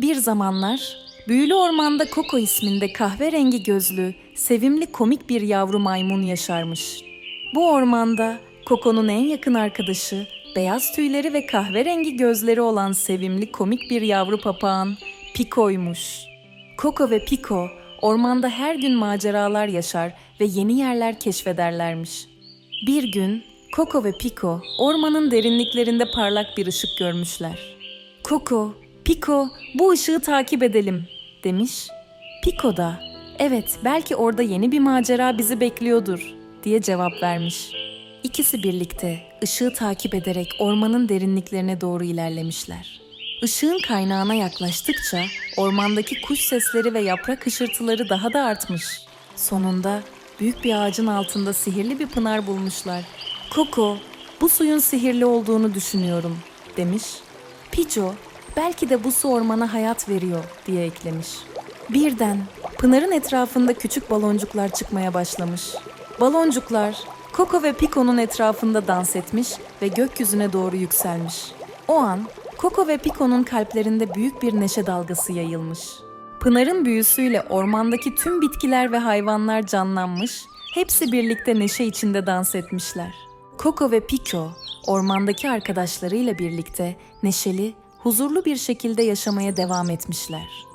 Bir zamanlar büyülü ormanda Koko isminde kahverengi gözlü, sevimli komik bir yavru maymun yaşarmış. Bu ormanda Koko'nun en yakın arkadaşı, beyaz tüyleri ve kahverengi gözleri olan sevimli komik bir yavru papağan Piko'ymuş. Koko ve Piko ormanda her gün maceralar yaşar ve yeni yerler keşfederlermiş. Bir gün Koko ve Piko ormanın derinliklerinde parlak bir ışık görmüşler. Koko, Piko bu ışığı takip edelim demiş. Piko da evet belki orada yeni bir macera bizi bekliyordur diye cevap vermiş. İkisi birlikte ışığı takip ederek ormanın derinliklerine doğru ilerlemişler. Işığın kaynağına yaklaştıkça ormandaki kuş sesleri ve yaprak hışırtıları daha da artmış. Sonunda büyük bir ağacın altında sihirli bir pınar bulmuşlar. Koko, bu suyun sihirli olduğunu düşünüyorum demiş. Pico, belki de bu su ormana hayat veriyor diye eklemiş. Birden pınarın etrafında küçük baloncuklar çıkmaya başlamış. Baloncuklar Koko ve Pico'nun etrafında dans etmiş ve gökyüzüne doğru yükselmiş. O an Koko ve Pico'nun kalplerinde büyük bir neşe dalgası yayılmış. Pınarın büyüsüyle ormandaki tüm bitkiler ve hayvanlar canlanmış, hepsi birlikte neşe içinde dans etmişler. Koko ve Pico, ormandaki arkadaşlarıyla birlikte neşeli, huzurlu bir şekilde yaşamaya devam etmişler.